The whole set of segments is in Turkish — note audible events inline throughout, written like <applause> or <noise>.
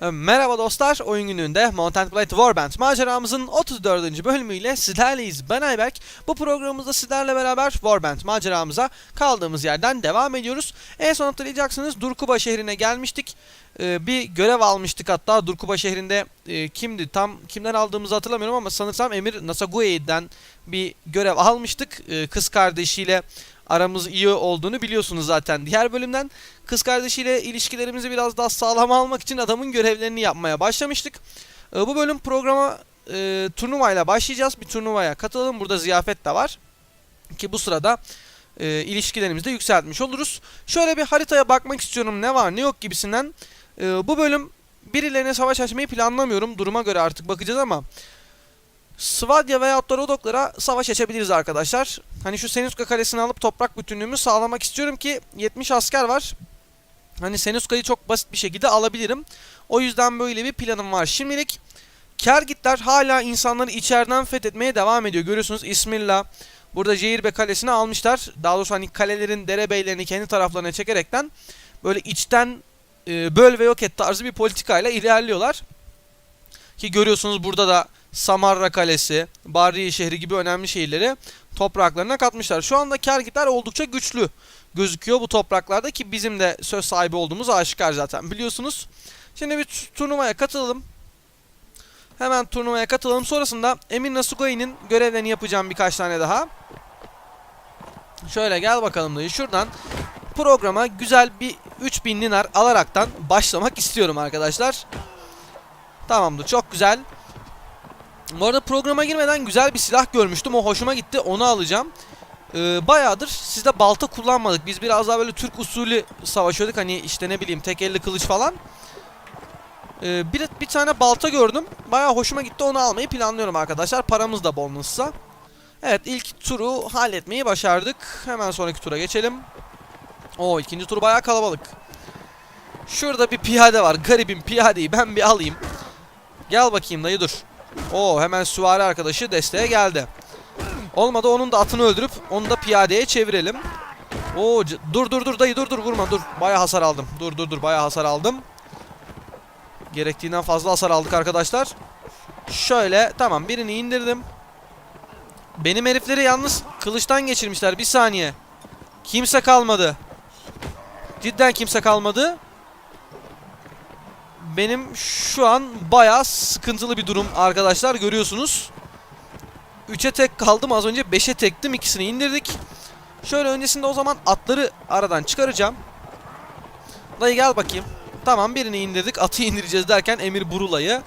E, Merhaba dostlar, oyun gününde Mountain Blade Warband maceramızın 34. bölümüyle sizlerleyiz. Ben Ayberk. Bu programımızda sizlerle beraber Warband maceramıza kaldığımız yerden devam ediyoruz. En son hatırlayacaksınız Durkuba şehrine gelmiştik. E, bir görev almıştık hatta Durkuba şehrinde e, kimdi tam kimden aldığımızı hatırlamıyorum ama sanırsam Emir Nasague'den bir görev almıştık. E, kız kardeşiyle aramız iyi olduğunu biliyorsunuz zaten diğer bölümden. Kız kardeşiyle ilişkilerimizi biraz daha sağlam almak için adamın görevlerini yapmaya başlamıştık. Ee, bu bölüm programa e, turnuvayla başlayacağız. Bir turnuvaya katılalım. Burada ziyafet de var. Ki bu sırada e, ilişkilerimizi de yükseltmiş oluruz. Şöyle bir haritaya bakmak istiyorum ne var ne yok gibisinden. E, bu bölüm birilerine savaş açmayı planlamıyorum. Duruma göre artık bakacağız ama Svadya veya Rodoklara savaş açabiliriz arkadaşlar. Hani şu Senuska kalesini alıp toprak bütünlüğümü sağlamak istiyorum ki 70 asker var. Hani Senuska'yı çok basit bir şekilde alabilirim. O yüzden böyle bir planım var. Şimdilik Kergitler hala insanları içeriden fethetmeye devam ediyor. Görüyorsunuz İsmirla burada Cehirbe kalesini almışlar. Daha doğrusu hani kalelerin derebeylerini kendi taraflarına çekerekten böyle içten e, böl ve yok et tarzı bir politikayla ilerliyorlar. Ki görüyorsunuz burada da Samarra Kalesi, Barriye şehri gibi önemli şehirleri topraklarına katmışlar. Şu anda Kergitler oldukça güçlü gözüküyor bu topraklarda ki bizim de söz sahibi olduğumuz aşikar zaten biliyorsunuz. Şimdi bir tu- turnuvaya katılalım. Hemen turnuvaya katılalım. Sonrasında Emin Nasugoi'nin görevlerini yapacağım birkaç tane daha. Şöyle gel bakalım dayı. Şuradan programa güzel bir 3000 dinar alaraktan başlamak istiyorum arkadaşlar. Tamamdır. Çok güzel. Bu arada programa girmeden güzel bir silah görmüştüm. O hoşuma gitti. Onu alacağım. Ee, bayağıdır sizde balta kullanmadık. Biz biraz daha böyle Türk usulü savaşıyorduk. Hani işte ne bileyim tek elli kılıç falan. Ee, bir, bir tane balta gördüm. Bayağı hoşuma gitti. Onu almayı planlıyorum arkadaşlar. Paramız da bol nasılsa. Evet ilk turu halletmeyi başardık. Hemen sonraki tura geçelim. Oo ikinci tur bayağı kalabalık. Şurada bir piyade var. Garibim piyadeyi ben bir alayım. Gel bakayım dayı dur. Oo hemen süvari arkadaşı desteğe geldi. Olmadı onun da atını öldürüp onu da piyadeye çevirelim. Oo dur dur dur dayı dur dur vurma dur. Baya hasar aldım. Dur dur dur baya hasar aldım. Gerektiğinden fazla hasar aldık arkadaşlar. Şöyle tamam birini indirdim. Benim herifleri yalnız kılıçtan geçirmişler bir saniye. Kimse kalmadı. Cidden kimse kalmadı. Benim şu an bayağı sıkıntılı bir durum arkadaşlar görüyorsunuz. 3'e tek kaldım az önce 5'e tektim ikisini indirdik. Şöyle öncesinde o zaman atları aradan çıkaracağım. Dayı gel bakayım. Tamam birini indirdik atı indireceğiz derken Emir Burula'yı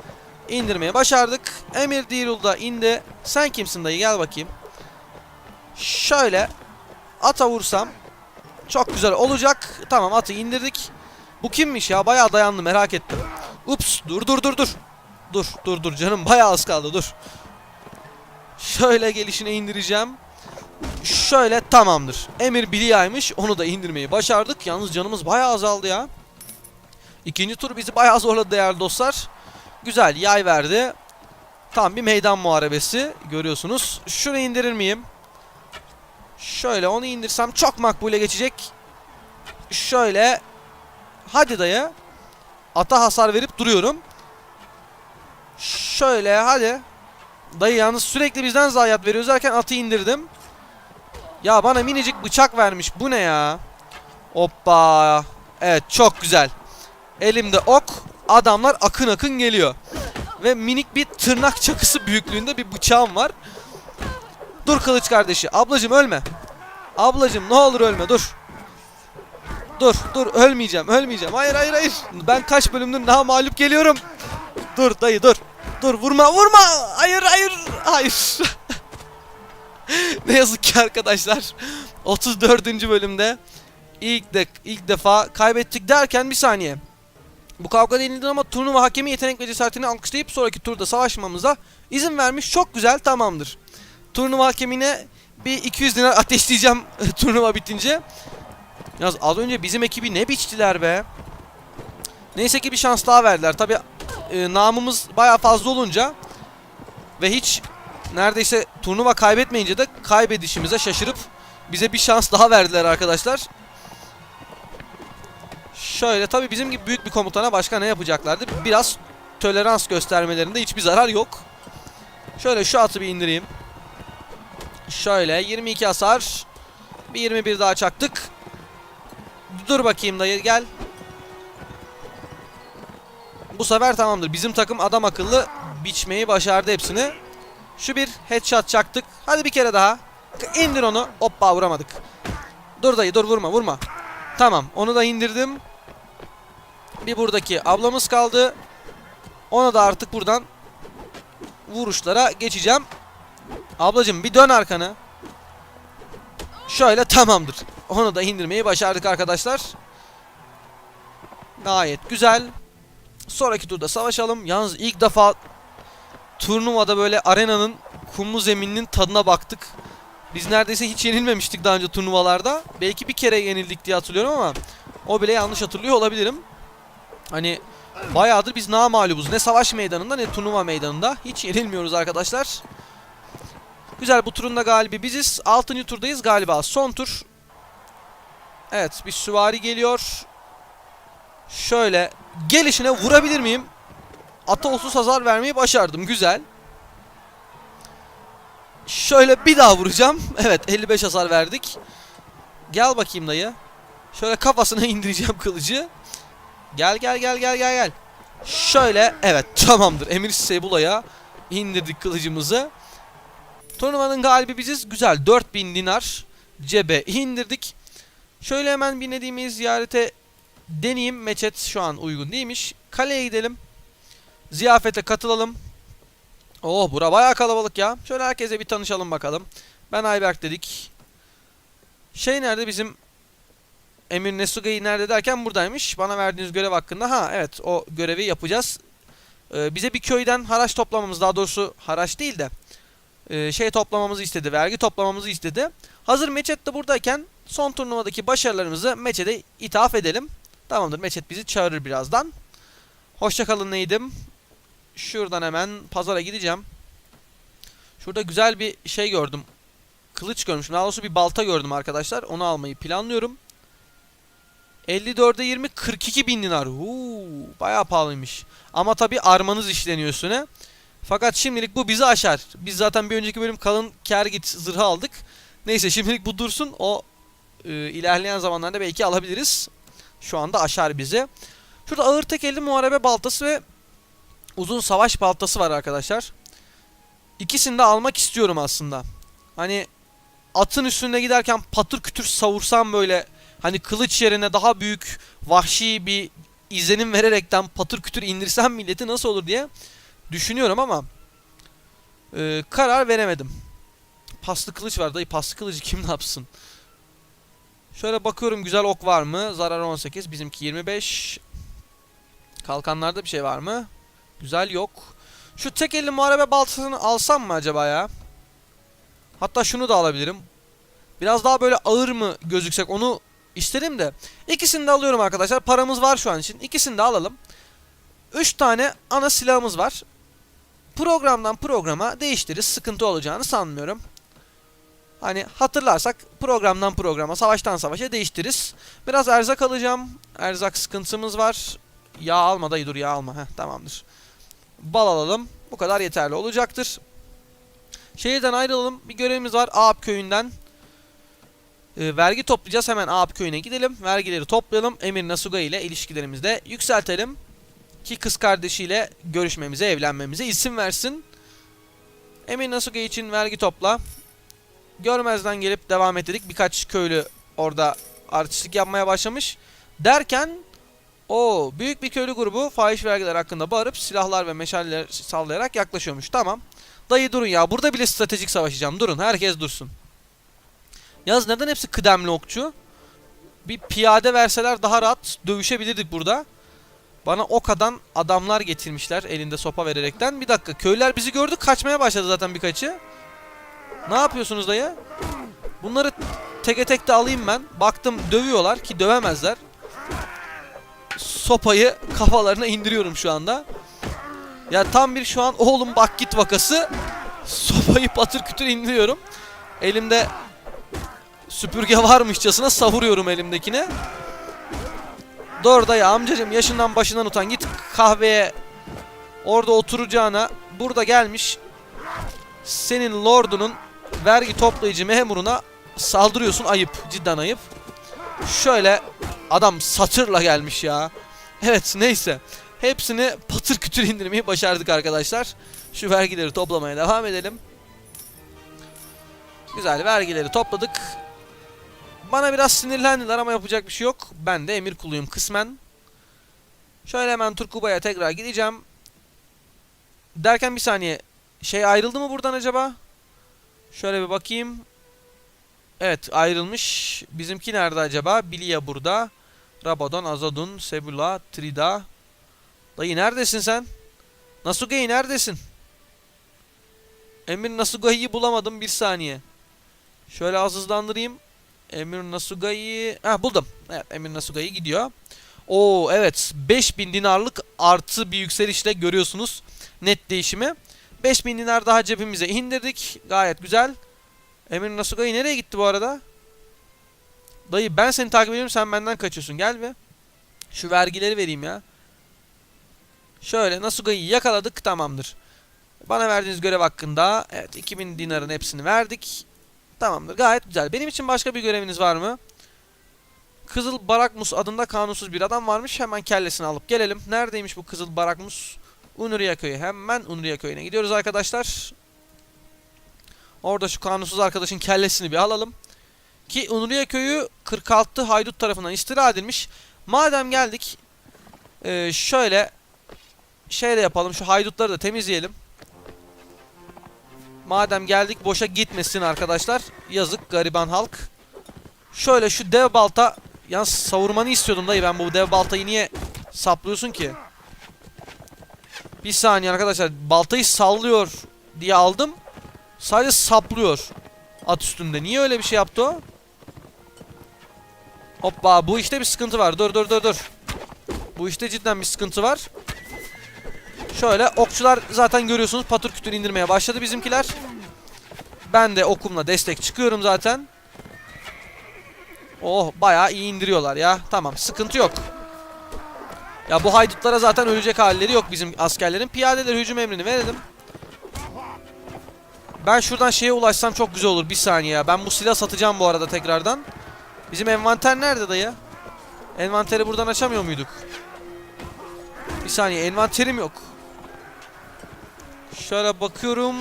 indirmeye başardık. Emir Dirul da indi. Sen kimsin dayı gel bakayım. Şöyle ata vursam çok güzel olacak. Tamam atı indirdik. Bu kimmiş ya bayağı dayandı merak ettim. Ups dur dur dur dur. Dur dur dur canım bayağı az kaldı dur. Şöyle gelişine indireceğim. Şöyle tamamdır. Emir Biliya'ymış. Onu da indirmeyi başardık. Yalnız canımız bayağı azaldı ya. İkinci tur bizi bayağı zorladı değerli dostlar. Güzel yay verdi. Tam bir meydan muharebesi görüyorsunuz. Şunu indirir miyim? Şöyle onu indirsem çok makbule geçecek. Şöyle. Hadi dayı. Ata hasar verip duruyorum. Şöyle hadi. Dayı yalnız sürekli bizden zayiat veriyoruz derken atı indirdim. Ya bana minicik bıçak vermiş. Bu ne ya? Hoppa. Evet çok güzel. Elimde ok. Adamlar akın akın geliyor. Ve minik bir tırnak çakısı büyüklüğünde bir bıçağım var. Dur kılıç kardeşi. Ablacım ölme. Ablacım ne olur ölme dur. Dur dur ölmeyeceğim ölmeyeceğim. Hayır hayır hayır. Ben kaç bölümdür daha mağlup geliyorum. Dur dayı dur. Dur vurma vurma. Hayır hayır hayır. <laughs> ne yazık ki arkadaşlar 34. bölümde ilk de ilk defa kaybettik derken bir saniye. Bu kavga denildi ama turnuva hakemi yetenek ve cesaretini alkışlayıp sonraki turda savaşmamıza izin vermiş. Çok güzel tamamdır. Turnuva hakemine bir 200 dinar ateşleyeceğim <laughs> turnuva bitince. Yalnız az önce bizim ekibi ne biçtiler be. Neyse ki bir şans daha verdiler. Tabi e, namımız baya fazla olunca ve hiç neredeyse turnuva kaybetmeyince de kaybedişimize şaşırıp bize bir şans daha verdiler arkadaşlar. Şöyle tabii bizim gibi büyük bir komutana başka ne yapacaklardı? Biraz tolerans göstermelerinde hiçbir zarar yok. Şöyle şu atı bir indireyim. Şöyle 22 hasar. Bir 21 daha çaktık. Dur bakayım dayı gel. Bu sefer tamamdır. Bizim takım adam akıllı biçmeyi başardı hepsini. Şu bir headshot çaktık. Hadi bir kere daha. İndir onu. Hoppa vuramadık. Dur dayı dur vurma vurma. Tamam onu da indirdim. Bir buradaki ablamız kaldı. Ona da artık buradan vuruşlara geçeceğim. Ablacım bir dön arkanı. Şöyle tamamdır. Onu da indirmeyi başardık arkadaşlar. Gayet güzel. Sonraki turda savaşalım. Yalnız ilk defa turnuvada böyle arenanın kumlu zemininin tadına baktık. Biz neredeyse hiç yenilmemiştik daha önce turnuvalarda. Belki bir kere yenildik diye hatırlıyorum ama o bile yanlış hatırlıyor olabilirim. Hani bayağıdır biz namalubuz. Ne savaş meydanında ne turnuva meydanında. Hiç yenilmiyoruz arkadaşlar. Güzel bu turun da galibi biziz. 6. turdayız galiba. Son tur. Evet bir süvari geliyor. Şöyle gelişine vurabilir miyim? Ata 30 hasar vermeyi başardım. Güzel. Şöyle bir daha vuracağım. <laughs> Evet 55 hasar verdik. Gel bakayım dayı. Şöyle kafasına <laughs> indireceğim kılıcı. Gel gel gel gel gel gel. Şöyle evet tamamdır. Emir Sebula'ya indirdik kılıcımızı. Turnuvanın galibi biziz. Güzel 4000 dinar cebe indirdik. Şöyle hemen bir Nedim'i ziyarete deneyeyim. Meçet şu an uygun değilmiş. Kaleye gidelim. Ziyafete katılalım. Oh bura bayağı kalabalık ya. Şöyle herkese bir tanışalım bakalım. Ben Ayberk dedik. Şey nerede bizim Emir Nesuga'yı nerede derken buradaymış. Bana verdiğiniz görev hakkında. Ha evet o görevi yapacağız. Ee, bize bir köyden haraç toplamamız daha doğrusu haraç değil de e, şey toplamamızı istedi. Vergi toplamamızı istedi. Hazır Meçet de buradayken son turnuvadaki başarılarımızı Meçet'e ithaf edelim. Tamamdır Meçet bizi çağırır birazdan. Hoşçakalın neydim. Şuradan hemen pazara gideceğim. Şurada güzel bir şey gördüm. Kılıç görmüşüm. Daha doğrusu bir balta gördüm arkadaşlar. Onu almayı planlıyorum. 54'e 20 42 bin dinar. Huu, bayağı pahalıymış. Ama tabi armanız işleniyor üstüne. Fakat şimdilik bu bizi aşar. Biz zaten bir önceki bölüm kalın kergit zırhı aldık. Neyse şimdilik bu dursun. O e, ilerleyen zamanlarda belki alabiliriz. Şu anda aşar bizi. Şurada ağır tekelli muharebe baltası ve uzun savaş baltası var arkadaşlar. İkisini de almak istiyorum aslında. Hani atın üstünde giderken patır kütür savursam böyle hani kılıç yerine daha büyük vahşi bir izlenim vererekten patır kütür indirsem milleti nasıl olur diye düşünüyorum ama e, karar veremedim. Paslı kılıç var dayı paslı kılıcı kim ne yapsın? Şöyle bakıyorum güzel ok var mı? Zarar 18 bizimki 25. Kalkanlarda bir şey var mı? Güzel yok. Şu tek elli muharebe baltasını alsam mı acaba ya? Hatta şunu da alabilirim. Biraz daha böyle ağır mı gözüksek onu isterim de. İkisini de alıyorum arkadaşlar. Paramız var şu an için. İkisini de alalım. 3 tane ana silahımız var. Programdan programa değiştiririz. Sıkıntı olacağını sanmıyorum. Hani hatırlarsak programdan programa, savaştan savaşa değiştiririz. Biraz erzak alacağım. Erzak sıkıntımız var. Yağ alma dayı dur yağ alma. Heh, tamamdır. Bal alalım. Bu kadar yeterli olacaktır. Şehirden ayrılalım. Bir görevimiz var. Ağap köyünden. E, vergi toplayacağız. Hemen Ağap köyüne gidelim. Vergileri toplayalım. Emir Nasuga ile ilişkilerimizi de yükseltelim. Ki kız kardeşiyle görüşmemize, evlenmemize isim versin. Emir Nasuga için vergi topla. Görmezden gelip devam ettik. Birkaç köylü orada artistlik yapmaya başlamış. Derken o büyük bir köylü grubu fahiş vergiler hakkında bağırıp silahlar ve meşaleler sallayarak yaklaşıyormuş. Tamam. Dayı durun ya. Burada bile stratejik savaşacağım. Durun. Herkes dursun. Yalnız neden hepsi kıdemli okçu? Bir piyade verseler daha rahat dövüşebilirdik burada. Bana ok atan adamlar getirmişler elinde sopa vererekten. Bir dakika köylüler bizi gördü kaçmaya başladı zaten birkaçı. Ne yapıyorsunuz dayı? Bunları teke tek de alayım ben. Baktım dövüyorlar ki dövemezler. Sopayı kafalarına indiriyorum şu anda. Ya tam bir şu an oğlum bak git vakası. Sopayı patır kütür indiriyorum. Elimde süpürge varmışçasına savuruyorum elimdekine. Doğru dayı amcacım yaşından başından utan git kahveye orada oturacağına burada gelmiş senin lordunun vergi toplayıcı memuruna saldırıyorsun ayıp cidden ayıp. Şöyle adam satırla gelmiş ya. Evet neyse. Hepsini patır kütür indirmeyi başardık arkadaşlar. Şu vergileri toplamaya devam edelim. Güzel vergileri topladık. Bana biraz sinirlendiler ama yapacak bir şey yok. Ben de emir kuluyum kısmen. Şöyle hemen Turkuba'ya tekrar gideceğim. Derken bir saniye. Şey ayrıldı mı buradan acaba? Şöyle bir bakayım. Evet ayrılmış. Bizimki nerede acaba? Bilia burada. Rabadon, Azadun, Sebula, Trida. Dayı neredesin sen? Nasuge'yi neredesin? Emir Nasuge'yi bulamadım bir saniye. Şöyle az hızlandırayım. Emir Nasuga'yı... Ha buldum. Evet Emir Nasuga'yı gidiyor. Oo evet 5000 dinarlık artı bir yükselişle görüyorsunuz net değişimi. 5000 dinar daha cebimize indirdik. Gayet güzel. Emir Nasuga'yı nereye gitti bu arada? Dayı ben seni takip ediyorum sen benden kaçıyorsun. Gel be. Şu vergileri vereyim ya. Şöyle Nasuga'yı yakaladık tamamdır. Bana verdiğiniz görev hakkında evet 2000 dinarın hepsini verdik. Tamamdır gayet güzel. Benim için başka bir göreviniz var mı? Kızıl Barakmus adında kanunsuz bir adam varmış. Hemen kellesini alıp gelelim. Neredeymiş bu Kızıl Barakmus? Unuriye köyü. Hemen Unuriye köyüne gidiyoruz arkadaşlar. Orada şu kanunsuz arkadaşın kellesini bir alalım. Ki Unuriye köyü 46 haydut tarafından istila edilmiş. Madem geldik eee, şöyle şey de yapalım. Şu haydutları da temizleyelim. Madem geldik boşa gitmesin arkadaşlar. Yazık gariban halk. Şöyle şu dev balta Yalnız savurmanı istiyordum dayı ben bu dev baltayı niye saplıyorsun ki? Bir saniye arkadaşlar baltayı sallıyor diye aldım. Sadece saplıyor at üstünde. Niye öyle bir şey yaptı o? Hoppa bu işte bir sıkıntı var. Dur dur dur dur. Bu işte cidden bir sıkıntı var. Şöyle okçular zaten görüyorsunuz patır kütür indirmeye başladı bizimkiler. Ben de okumla destek çıkıyorum zaten. Oh bayağı iyi indiriyorlar ya. Tamam sıkıntı yok. Ya bu haydutlara zaten ölecek halleri yok bizim askerlerin. Piyadeler hücum emrini verelim. Ben şuradan şeye ulaşsam çok güzel olur. Bir saniye ya. Ben bu silah satacağım bu arada tekrardan. Bizim envanter nerede dayı? Envanteri buradan açamıyor muyduk? Bir saniye envanterim yok. Şöyle bakıyorum.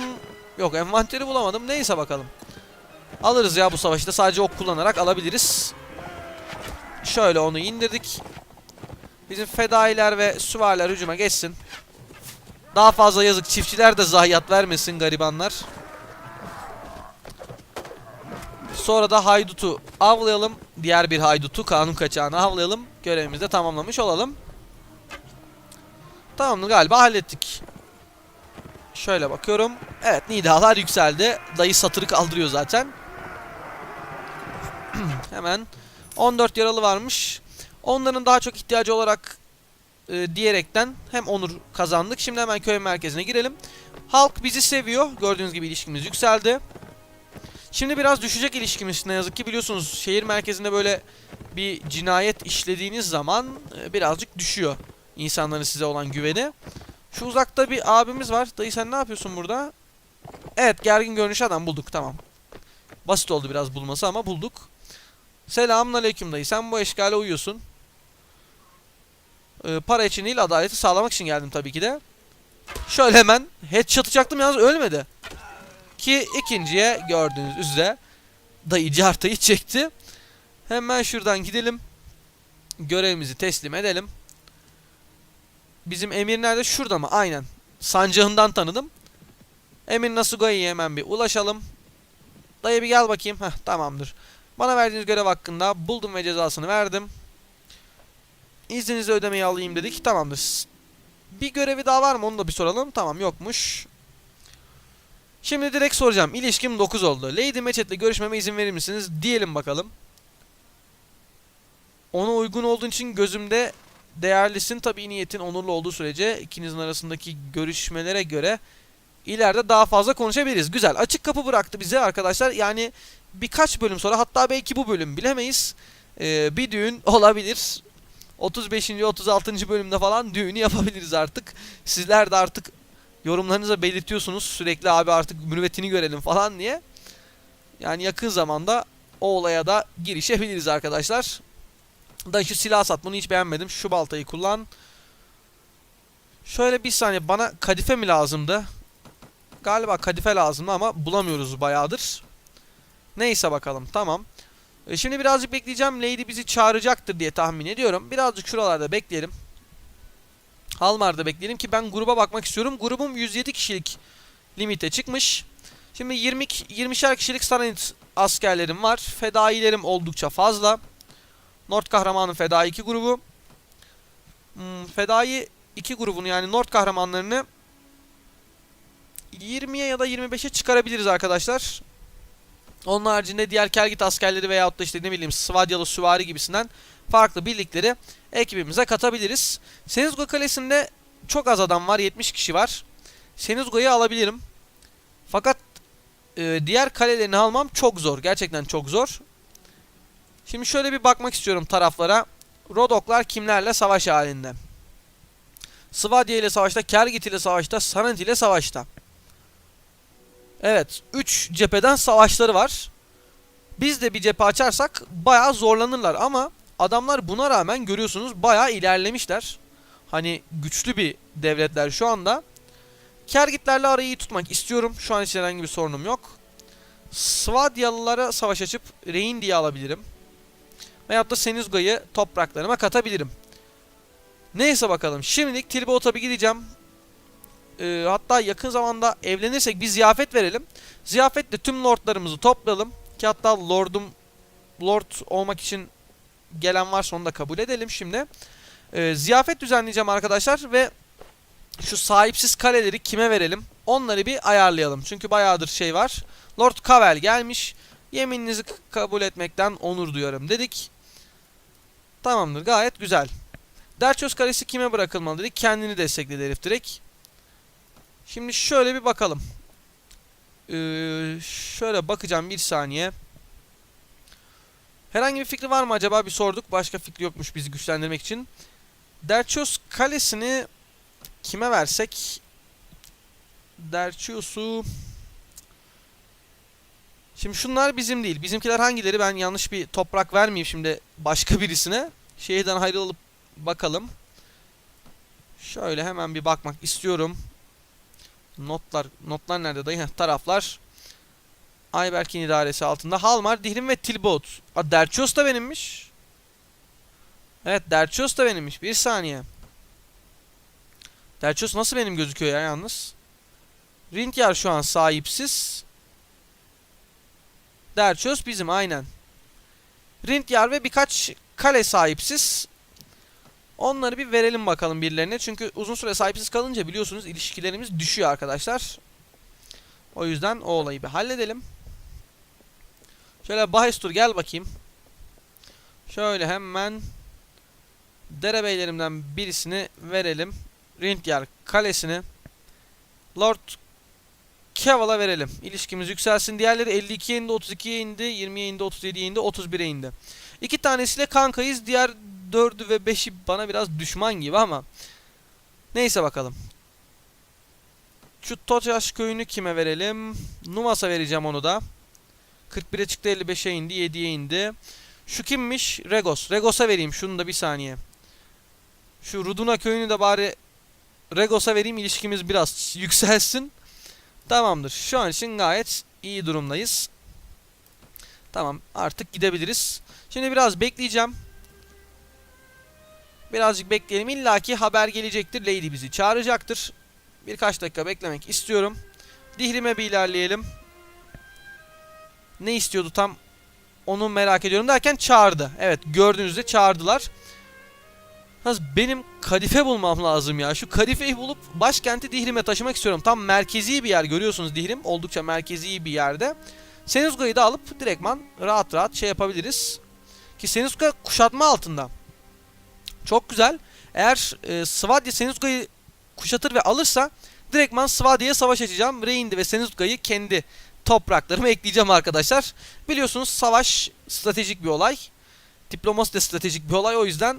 Yok envanteri bulamadım. Neyse bakalım. Alırız ya bu savaşta. Sadece ok kullanarak alabiliriz. Şöyle onu indirdik. Bizim fedailer ve süvariler hücuma geçsin. Daha fazla yazık. Çiftçiler de zayiat vermesin garibanlar. Sonra da haydutu avlayalım. Diğer bir haydutu kanun kaçağını avlayalım. Görevimizi de tamamlamış olalım. Tamamdır galiba hallettik. Şöyle bakıyorum. Evet nidalar yükseldi. Dayı satırı kaldırıyor zaten. <clears throat> Hemen 14 yaralı varmış. Onların daha çok ihtiyacı olarak e, diyerekten hem onur kazandık. Şimdi hemen köy merkezine girelim. Halk bizi seviyor. Gördüğünüz gibi ilişkimiz yükseldi. Şimdi biraz düşecek ilişkimiz ne yazık ki biliyorsunuz şehir merkezinde böyle bir cinayet işlediğiniz zaman e, birazcık düşüyor insanların size olan güveni. Şu uzakta bir abimiz var. Dayı sen ne yapıyorsun burada? Evet gergin görünüş adam bulduk tamam. Basit oldu biraz bulması ama bulduk. Selamun aleyküm dayı. Sen bu eşkale uyuyorsun. Ee, para için değil adaleti sağlamak için geldim tabii ki de. Şöyle hemen headshot atacaktım yalnız ölmedi. Ki ikinciye gördüğünüz üzere dayı cartayı çekti. Hemen şuradan gidelim. Görevimizi teslim edelim. Bizim emir nerede? Şurada mı? Aynen. Sancağından tanıdım. Emir Nasugai'ye hemen bir ulaşalım. Dayı bir gel bakayım. Heh tamamdır. Bana verdiğiniz görev hakkında buldum ve cezasını verdim. İzninizi ödemeyi alayım dedik. Tamamdır. Bir görevi daha var mı? Onu da bir soralım. Tamam yokmuş. Şimdi direkt soracağım. İlişkim 9 oldu. Lady Matchett'le görüşmeme izin verir misiniz? Diyelim bakalım. Ona uygun olduğun için gözümde değerlisin. Tabii niyetin onurlu olduğu sürece ikinizin arasındaki görüşmelere göre ileride daha fazla konuşabiliriz. Güzel. Açık kapı bıraktı bize arkadaşlar. Yani birkaç bölüm sonra hatta belki bu bölüm bilemeyiz. Ee, bir düğün olabilir. 35. 36. bölümde falan düğünü yapabiliriz artık. Sizler de artık yorumlarınıza belirtiyorsunuz sürekli abi artık mürüvvetini görelim falan diye. Yani yakın zamanda o olaya da girişebiliriz arkadaşlar. Da şu silah sat bunu hiç beğenmedim. Şu baltayı kullan. Şöyle bir saniye bana kadife mi lazımdı? Galiba kadife lazımdı ama bulamıyoruz bayağıdır. Neyse bakalım tamam. E şimdi birazcık bekleyeceğim. Lady bizi çağıracaktır diye tahmin ediyorum. Birazcık şuralarda bekleyelim. Halmar'da bekleyelim ki ben gruba bakmak istiyorum. Grubum 107 kişilik limite çıkmış. Şimdi 20 20'şer kişilik Saranit askerlerim var. Fedailerim oldukça fazla. Nord kahramanın fedai 2 grubu. Hmm, fedai 2 grubunu yani Nord kahramanlarını 20'ye ya da 25'e çıkarabiliriz arkadaşlar. Onun haricinde diğer Kelgit askerleri veyahut da işte ne bileyim Svadyalı süvari gibisinden farklı birlikleri ekibimize katabiliriz. Senizgo Kalesi'nde çok az adam var. 70 kişi var. Senizgo'yu alabilirim. Fakat e, diğer kalelerini almam çok zor. Gerçekten çok zor. Şimdi şöyle bir bakmak istiyorum taraflara. Rodoklar kimlerle savaş halinde? Svadya ile savaşta, Kergit ile savaşta, Sanant ile savaşta. Evet, 3 cepheden savaşları var. Biz de bir cephe açarsak bayağı zorlanırlar ama adamlar buna rağmen görüyorsunuz bayağı ilerlemişler. Hani güçlü bir devletler şu anda. Kergitlerle arayı iyi tutmak istiyorum. Şu an için herhangi bir sorunum yok. Svadyalılara savaş açıp rehin diye alabilirim. Veyahut da Senizgo'yu topraklarıma katabilirim. Neyse bakalım. Şimdilik Tilbot'a bir gideceğim. Ee, hatta yakın zamanda evlenirsek bir ziyafet verelim. Ziyafetle tüm lordlarımızı toplayalım. Ki hatta lordum lord olmak için gelen varsa onu da kabul edelim şimdi. Ee, ziyafet düzenleyeceğim arkadaşlar ve şu sahipsiz kaleleri kime verelim? Onları bir ayarlayalım. Çünkü bayağıdır şey var. Lord Cavell gelmiş. Yemininizi kabul etmekten onur duyarım dedik. Tamamdır gayet güzel. Derçöz Kalesi kime bırakılmalı dedik. Kendini destekledi herif direkt. Şimdi şöyle bir bakalım. Ee, şöyle bakacağım bir saniye. Herhangi bir fikri var mı acaba bir sorduk. Başka fikri yokmuş bizi güçlendirmek için. Derçöz Kalesi'ni kime versek? Derçios'u... Şimdi şunlar bizim değil. Bizimkiler hangileri? Ben yanlış bir toprak vermeyeyim şimdi başka birisine. Şehirden ayrılıp bakalım. Şöyle hemen bir bakmak istiyorum. Notlar, notlar nerede dayı? Taraflar. Ayberk'in idaresi altında. Halmar, Dihrim ve Tilbot. Aa, Derçios da benimmiş. Evet, Derçios da benimmiş. Bir saniye. Derçios nasıl benim gözüküyor ya yalnız? Rintyar şu an sahipsiz. Derçios bizim aynen. Rintyar ve birkaç kale sahipsiz. Onları bir verelim bakalım birilerine. Çünkü uzun süre sahipsiz kalınca biliyorsunuz ilişkilerimiz düşüyor arkadaşlar. O yüzden o olayı bir halledelim. Şöyle Bahistur gel bakayım. Şöyle hemen derebeylerimden birisini verelim. Rintyar kalesini Lord Keval'a verelim. İlişkimiz yükselsin. Diğerleri 52'ye indi, 32'ye indi, 20'ye indi, 37'ye indi, 31'e indi. İki tanesiyle kankayız. Diğer 4'ü ve 5'i bana biraz düşman gibi ama neyse bakalım. Şu Tocaş köyünü kime verelim? Numas'a vereceğim onu da. 41'e çıktı 55'e indi 7'ye indi. Şu kimmiş? Regos. Regos'a vereyim şunu da bir saniye. Şu Ruduna köyünü de bari Regos'a vereyim ilişkimiz biraz <laughs> yükselsin. Tamamdır. Şu an için gayet iyi durumdayız. Tamam artık gidebiliriz. Şimdi biraz bekleyeceğim. Birazcık bekleyelim. İlla ki haber gelecektir. Lady bizi çağıracaktır. Birkaç dakika beklemek istiyorum. Dihrim'e bir ilerleyelim. Ne istiyordu tam onu merak ediyorum derken çağırdı. Evet gördüğünüzde çağırdılar. Benim kadife bulmam lazım ya. Şu kadifeyi bulup başkenti Dihrim'e taşımak istiyorum. Tam merkezi bir yer görüyorsunuz Dihrim. Oldukça merkezi bir yerde. Senuzga'yı da alıp direktman rahat rahat şey yapabiliriz. Ki Senuzga kuşatma altında. Çok güzel. Eğer e, Svadya Senuzga'yı kuşatır ve alırsa direktman Svadya'ya savaş açacağım. Reyndi ve Senuzga'yı kendi topraklarıma <laughs> ekleyeceğim arkadaşlar. Biliyorsunuz savaş stratejik bir olay. Diplomasi de stratejik bir olay. O yüzden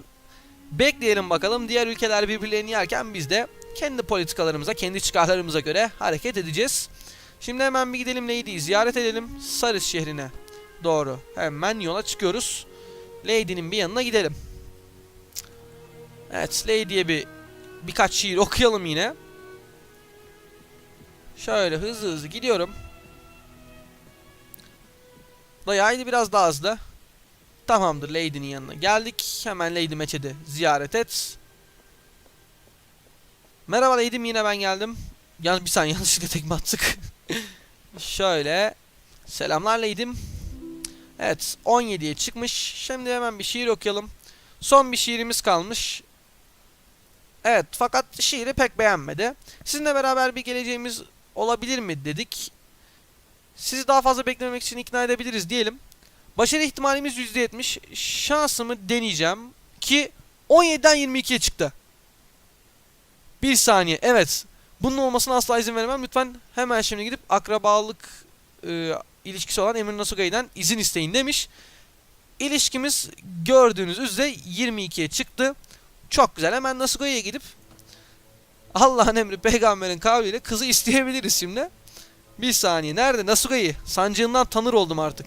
Bekleyelim bakalım. Diğer ülkeler birbirlerini yerken biz de kendi politikalarımıza, kendi çıkarlarımıza göre hareket edeceğiz. Şimdi hemen bir gidelim Lady'yi ziyaret edelim. Saris şehrine doğru. Hemen yola çıkıyoruz. Lady'nin bir yanına gidelim. Evet, Lady'ye bir birkaç şiir okuyalım yine. Şöyle hızlı hızlı gidiyorum. Dayı haydi biraz daha hızlı. Tamamdır Lady'nin yanına geldik. Hemen Lady Meçhed'i ziyaret et. Merhaba Lady'm yine ben geldim. Yalnız bir saniye <laughs> yanlışlıkla tekme attık. <laughs> Şöyle. Selamlar Lady'm. Evet 17'ye çıkmış. Şimdi hemen bir şiir okuyalım. Son bir şiirimiz kalmış. Evet fakat şiiri pek beğenmedi. Sizinle beraber bir geleceğimiz olabilir mi dedik. Sizi daha fazla beklememek için ikna edebiliriz diyelim. Başarı ihtimalimiz %70. Şansımı deneyeceğim ki 17'den 22'ye çıktı. Bir saniye. Evet. Bunun olmasına asla izin veremem. Lütfen hemen şimdi gidip akrabalık e, ilişkisi olan Emir Nasugai'den izin isteyin demiş. İlişkimiz gördüğünüz üzere 22'ye çıktı. Çok güzel. Hemen Nasugai'ye gidip Allah'ın emri peygamberin kavliyle kızı isteyebiliriz şimdi. Bir saniye. Nerede? Nasugai. Sancığından tanır oldum artık.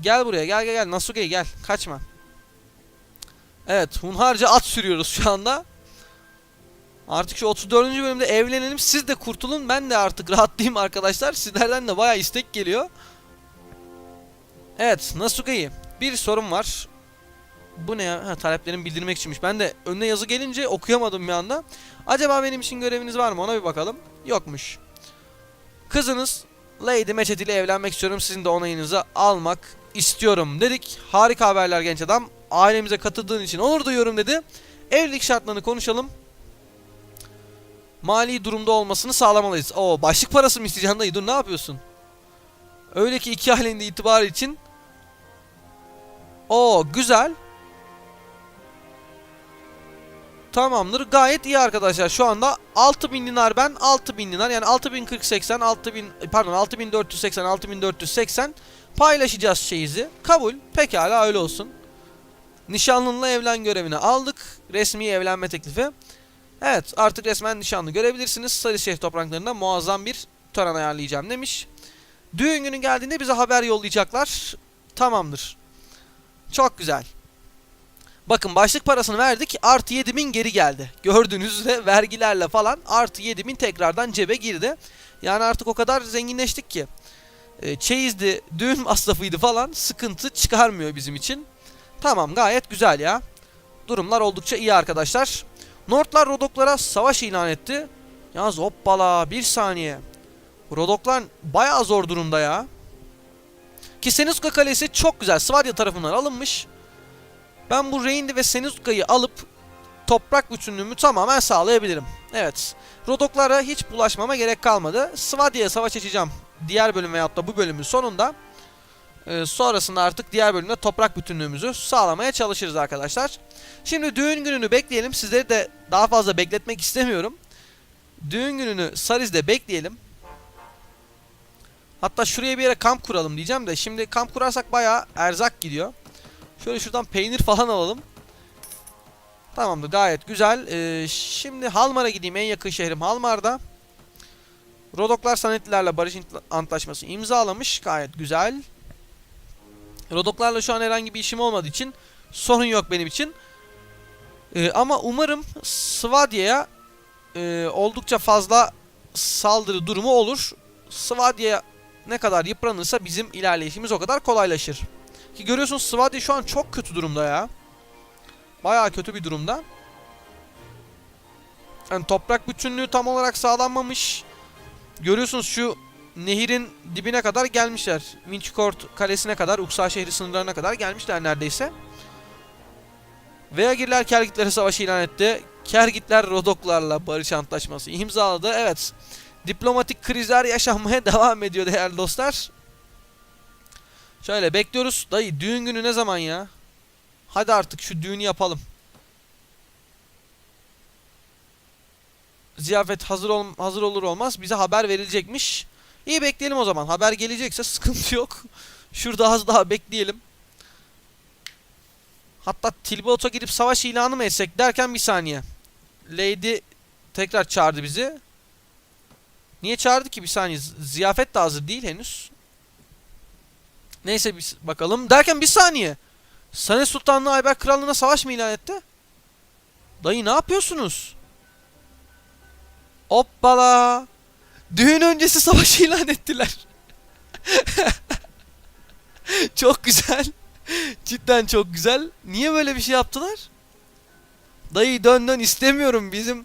Gel buraya. Gel gel gel. Nasugai gel. Kaçma. Evet. Hunharca at sürüyoruz şu anda. Artık şu 34. bölümde evlenelim. Siz de kurtulun. Ben de artık rahatlayayım arkadaşlar. Sizlerden de bayağı istek geliyor. Evet. Nasugai. Bir sorun var. Bu ne ya? Ha, taleplerimi bildirmek içinmiş. Ben de önüne yazı gelince okuyamadım bir anda. Acaba benim için göreviniz var mı? Ona bir bakalım. Yokmuş. Kızınız Lady Meçhet ile evlenmek istiyorum. Sizin de onayınızı almak istiyorum dedik. Harika haberler genç adam. Ailemize katıldığın için onur duyuyorum dedi. Evlilik şartlarını konuşalım. Mali durumda olmasını sağlamalıyız. Oo başlık parası mı isteyeceksin dayı? Dur ne yapıyorsun? Öyle ki iki ailenin itibarı için. Oo güzel. Tamamdır. Gayet iyi arkadaşlar. Şu anda 6000 dinar ben 6000 dinar yani 6040 80 6000 pardon 6480 6480 paylaşacağız şeyizi. Kabul. Pekala öyle olsun. Nişanlınla evlen görevini aldık. Resmi evlenme teklifi. Evet artık resmen nişanlı görebilirsiniz. Sarışehir topraklarında muazzam bir tören ayarlayacağım demiş. Düğün günü geldiğinde bize haber yollayacaklar. Tamamdır. Çok güzel. Bakın başlık parasını verdik artı 7000 geri geldi. Gördüğünüz üzere vergilerle falan artı 7000 tekrardan cebe girdi. Yani artık o kadar zenginleştik ki. E, çeyizdi, düğün <laughs> masrafıydı falan sıkıntı çıkarmıyor bizim için. Tamam gayet güzel ya. Durumlar oldukça iyi arkadaşlar. Nordlar Rodoklara savaş ilan etti. Yalnız hoppala bir saniye. Rodoklar bayağı zor durumda ya. Ki Senuska Kalesi çok güzel. Svadya tarafından alınmış. Ben bu Reyndi ve Senuska'yı alıp toprak bütünlüğümü tamamen sağlayabilirim. Evet. Rodoklara hiç bulaşmama gerek kalmadı. Svadya'ya savaş açacağım. Diğer bölüm veyahut da bu bölümün sonunda. Ee, sonrasında artık diğer bölümde toprak bütünlüğümüzü sağlamaya çalışırız arkadaşlar. Şimdi düğün gününü bekleyelim. Sizleri de daha fazla bekletmek istemiyorum. Düğün gününü Sariz'de bekleyelim. Hatta şuraya bir yere kamp kuralım diyeceğim de şimdi kamp kurarsak bayağı erzak gidiyor. Şöyle şuradan peynir falan alalım. Tamamdır gayet güzel. Ee, şimdi Halmar'a gideyim en yakın şehrim Halmar'da. Rodoklar Sanetlilerle barış antlaşması imzalamış. Gayet güzel. Rodoklarla şu an herhangi bir işim olmadığı için sorun yok benim için. Ee, ama umarım Svadya'ya e, oldukça fazla saldırı durumu olur. Svadya ne kadar yıpranırsa bizim ilerleyişimiz o kadar kolaylaşır. Ki görüyorsunuz Svadya şu an çok kötü durumda ya. Bayağı kötü bir durumda. Yani toprak bütünlüğü tam olarak sağlanmamış. Görüyorsunuz şu nehirin dibine kadar gelmişler. Winchcourt kalesine kadar, Uksa şehri sınırlarına kadar gelmişler neredeyse. Veagirler Kergitlere savaşı ilan etti. Kergitler Rodoklarla barış antlaşması imzaladı. Evet. Diplomatik krizler yaşanmaya <laughs> devam ediyor değerli dostlar. Şöyle bekliyoruz. Dayı düğün günü ne zaman ya? Hadi artık şu düğünü yapalım. Ziyafet hazır ol hazır olur olmaz bize haber verilecekmiş. İyi bekleyelim o zaman. Haber gelecekse sıkıntı yok. <laughs> Şurada az daha bekleyelim. Hatta Tilbot'a gidip savaş ilanı mı etsek derken bir saniye. Lady tekrar çağırdı bizi. Niye çağırdı ki bir saniye? Ziyafet de hazır değil henüz. Neyse biz bakalım. Derken bir saniye. Sane Sultanlığı Ayber Krallığı'na savaş mı ilan etti? Dayı ne yapıyorsunuz? Hoppala. Düğün öncesi savaş <laughs> ilan ettiler. <laughs> çok güzel. Cidden çok güzel. Niye böyle bir şey yaptılar? Dayı dön dön istemiyorum. Bizim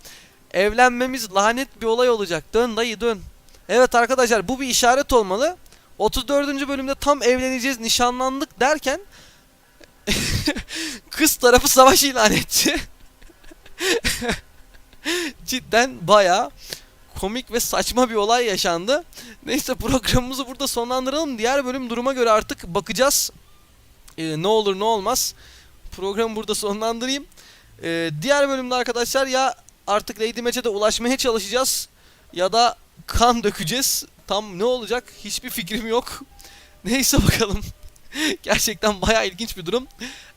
evlenmemiz lanet bir olay olacak. Dön dayı dön. Evet arkadaşlar bu bir işaret olmalı. 34. bölümde tam evleneceğiz, nişanlandık derken <laughs> kız tarafı savaş ilan etti. <laughs> Cidden bayağı komik ve saçma bir olay yaşandı. Neyse programımızı burada sonlandıralım. Diğer bölüm duruma göre artık bakacağız. Ee, ne olur ne olmaz. Programı burada sonlandırayım. Ee, diğer bölümde arkadaşlar ya artık Lady Match'e ulaşmaya çalışacağız ya da kan dökeceğiz. Tam ne olacak hiçbir fikrim yok. <laughs> Neyse bakalım. <laughs> Gerçekten bayağı ilginç bir durum.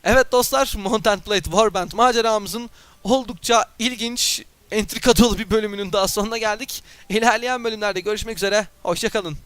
Evet dostlar Mountain Blade Warband maceramızın oldukça ilginç, entrika dolu bir bölümünün daha sonuna geldik. İlerleyen bölümlerde görüşmek üzere. Hoşçakalın.